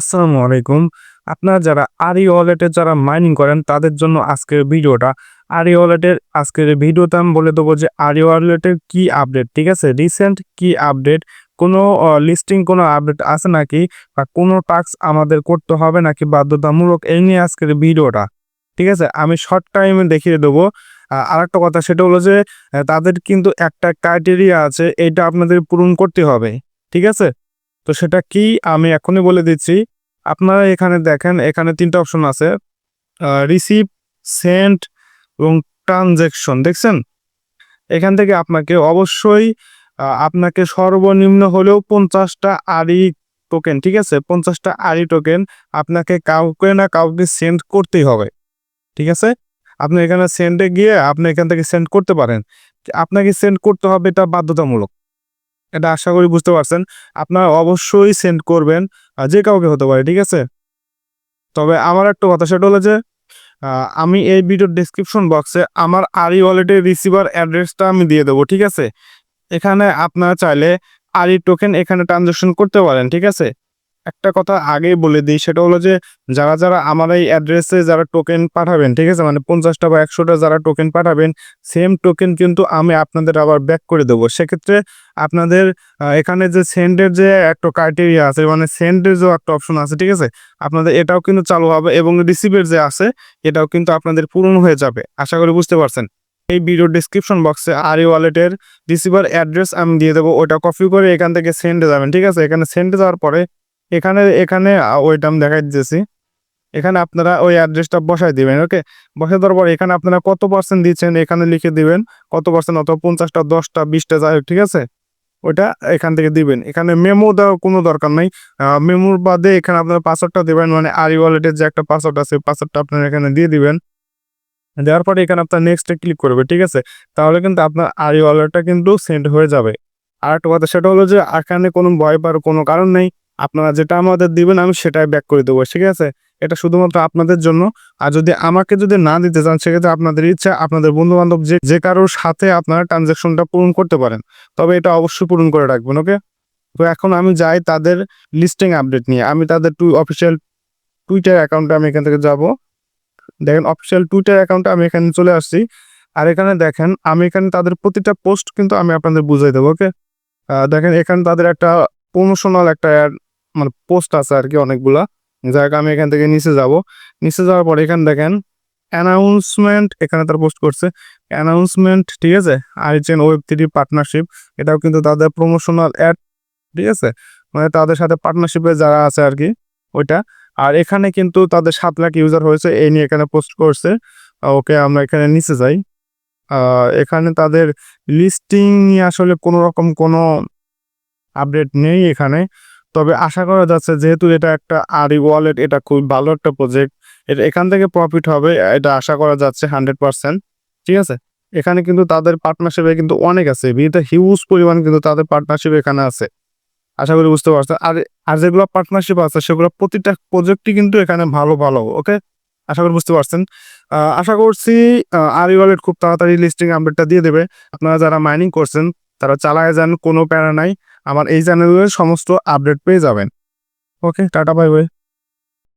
আসসালামু আলাইকুম। আপনারা যারা আরি ওয়ালেটে যারা মাইনিং করেন, তাদের জন্য আজকের ভিডিওটা আরি ওয়ালেটের আজকের ভিডিওতে আমি বলে দেবো যে আরি ওয়ালেটের কি আপডেট ঠিক আছে? রিসেন্ট কি আপডেট কোনো লিস্টিং কোনো আপডেট আছে নাকি? বা কোনো টাস্ক আমাদের করতে হবে নাকি? বাধ্যতামূলক এই নিয়ে আজকের ভিডিওটা, ঠিক আছে? আমি শর্ট টাইমে দেখিয়ে দেবো। আর একটা কথা সেটা হলো যে তাদের কিন্তু একটা ক্রাইটেরিয়া আছে, এটা আপনাদের পূরণ করতে হবে, ঠিক আছে? তো সেটা কি আমি এখনই বলে দিচ্ছি। আপনারা এখানে দেখেন, এখানে তিনটা অপশন আছে। রিসিভ সেন্ট এবং ট্রানজেকশন দেখছেন? এখান থেকে আপনাকে অবশ্যই আপনাকে সর্বনিম্ন হলেও পঞ্চাশটা আরি টোকেন ঠিক আছে? পঞ্চাশটা আরি টোকেন আপনাকে কাউকে না কাউকে সেন্ড করতেই হবে, ঠিক আছে? আপনি এখানে সেন্ডে গিয়ে আপনি এখান থেকে সেন্ড করতে পারেন। আপনাকে সেন্ড করতে হবে এটা বাধ্যতামূলক। এটা আশা করি বুঝতে পারছেন। আপনারা অবশ্যই সেন্ড করবেন যে কাউকে হতে পারে, ঠিক আছে? তবে আমার একটা কথা, সেটা হলো যে আমি এই ভিডিওর ডিসক্রিপশন বক্সে আমার আরি ওয়ালেটের রিসিভার অ্যাড্রেসটা আমি দিয়ে দেবো, ঠিক আছে? এখানে আপনারা চাইলে আরি টোকেন এখানে ট্রানজাকশন করতে পারেন, ঠিক আছে? একটা কথা আগেই বলে দিই, সেটা হলো যে যারা যারা আমার এই অ্যাড্রেসে যারা টোকেন পাঠাবেন, ঠিক আছে? মানে পঞ্চাশটা বা একশোটা যারা টোকেন পাঠাবেন সেম টোকেন কিন্তু আমি আপনাদের আবার ব্যাক করে দেবো। সেক্ষেত্রে আপনাদের এখানে যে সেন্ডের যে একটা ক্রাইটেরিয়া আছে মানে সেন্ডের যে একটা অপশন আছে, ঠিক আছে? আপনাদের এটাও কিন্তু চালু হবে এবং রিসিভের যে আছে, এটাও কিন্তু আপনাদের পূরণ হয়ে যাবে। আশা করি বুঝতে পারছেন। এই ভিডিও ডিসক্রিপশন বক্সে আরি ওয়ালেটের রিসিভার অ্যাড্রেস আমি দিয়ে দেবো। ওটা কপি করে এখান থেকে সেন্ডে যাবেন, ঠিক আছে? এখানে সেন্ডে যাওয়ার পরে এখানে এখানে ওইটা আমি দেখাই দিতেছি। এখানে আপনারা ওই অ্যাড্রেসটা বসাই দিবেন ওকে? বসাই দেওয়ার পর এখানে আপনারা কত পার্সেন্ট দিচ্ছেন এখানে লিখে দিবেন। কত পার্সেন্ট অথবা পঞ্চাশটা দশটা বিশটা যাই হোক, ঠিক আছে? ওইটা এখান থেকে দিবেন। এখানে মেমো দেওয়ার কোনো দরকার নাই। মেমোর বাদে এখানে আপনার পাসওয়ার্ডটা দিবেন মানে আরি ওয়ালেটের যে একটা পাসওয়ার্ড আছে পাসওয়ার্ডটা আপনারা এখানে দিয়ে দিবেন। দেওয়ার পরে এখানে আপনার নেক্সটে ক্লিক করবে ঠিক আছে? তাহলে কিন্তু আপনার আরি ওয়ালেটটা কিন্তু সেন্ড হয়ে যাবে। আর একটা কথা সেটা হলো যে এখানে কোনো ভয় পাওয়ার কোনো কারণ নেই। আপনারা যেটা আমাদের দিবেন, আমি সেটাই ব্যাক করে দেবো, ঠিক আছে? এটা শুধুমাত্র আপনাদের জন্য। আর যদি আমাকে যদি না দিতে চান, সেক্ষেত্রে আপনাদের ইচ্ছা, আপনাদের বন্ধু বান্ধব যে যে কারোর সাথে আপনারা ট্রানজাকশনটা পূরণ করতে পারেন। তবে এটা অবশ্যই পূরণ করে রাখবেন ওকে তো এখন আমি যাই তাদের লিস্টিং আপডেট নিয়ে। আমি তাদের টু অফিসিয়াল টুইটার অ্যাকাউন্টে আমি এখান থেকে যাব। দেখেন অফিসিয়াল টুইটার অ্যাকাউন্টে আমি এখানে চলে আসছি। আর এখানে দেখেন, আমি এখানে তাদের প্রতিটা পোস্ট কিন্তু আমি আপনাদের বুঝাই দেবো ওকে দেখেন, এখানে তাদের একটা প্রমোশনাল একটা মানে পোস্ট আছে আর কি অনেকগুলা। যাই আমি এখান থেকে নিচে যাব। নিচে যাওয়ার পর এখানে দেখেন অ্যানাউন্সমেন্ট এখানে তার পোস্ট করছে। অ্যানাউন্সমেন্ট ঠিক আছে? আইচেন ওয়েব থ্রি পার্টনারশিপ এটাও কিন্তু তাদের প্রমোশনাল অ্যাড ঠিক আছে? মানে তাদের সাথে পার্টনারশিপে যারা আছে আর কি, ওইটা। আর এখানে কিন্তু তাদের সাত লাখ ইউজার হয়েছে, এই নিয়ে এখানে পোস্ট করছে। ওকে, আমরা এখানে নিচে যাই। এখানে তাদের লিস্টিং নিয়ে আসলে কোনো রকম কোনো আপডেট নেই এখানে। তবে আশা করা যাচ্ছে যেহেতু এটা একটা আরি ওয়ালেট এটা খুব ভালো একটা প্রজেক্ট এটা এখান থেকে প্রফিট হবে, এটা আশা করা যাচ্ছে হান্ড্রেড পার্সেন্ট ঠিক আছে? এখানে কিন্তু তাদের পার্টনারশিপে কিন্তু অনেক আছে, বিয়েতে হিউজ পরিমাণ কিন্তু তাদের পার্টনারশিপ এখানে আছে, আশা করি বুঝতে পারছেন? আর আর যেগুলো পার্টনারশিপ আছে, সেগুলো প্রতিটা প্রজেক্টই কিন্তু এখানে ভালো ভালো ওকে আশা করি বুঝতে পারছেন? আশা করছি আরি ওয়ালেট খুব তাড়াতাড়ি লিস্টিং আপডেটটা দিয়ে দেবে। আপনারা যারা মাইনিং করছেন, তারা চালায় যান, কোনো প্যারা নাই। আমার এই চ্যানেলের সমস্ত আপডেট পেয়ে যাবেন। ওকে টাটা বাই বাই